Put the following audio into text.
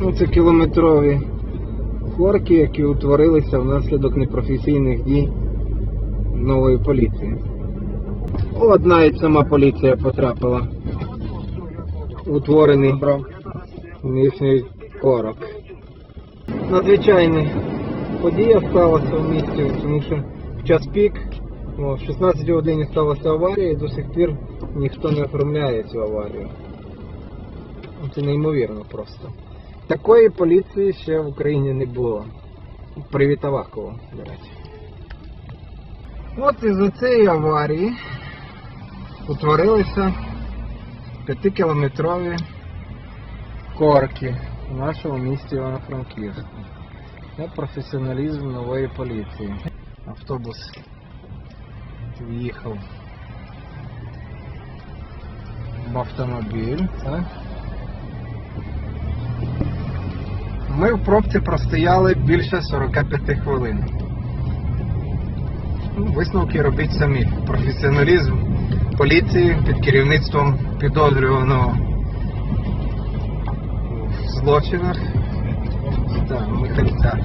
Ну, це кілометрові корки, які утворилися внаслідок непрофесійних дій нової поліції. От навіть сама поліція потрапила. Утворений їхній корок. Надзвичайна подія сталася в місті, тому що в час пік о, в 16 годині сталася аварія і до сих пір ніхто не оформляє цю аварію. Це неймовірно просто. Такої поліції ще в Україні не було. Привіт Авакову, до речі. От із цієї аварії утворилися 5-кілометрові корки в нашому місті Івано-Франківську. Це професіоналізм нової поліції. Автобус в'їхав в автомобіль. Так? Ми в пробці простояли більше 45 хвилин. Ну, Висновки робіть самі. Професіоналізм поліції під керівництвом підозрюваного в злочинах та Михальця.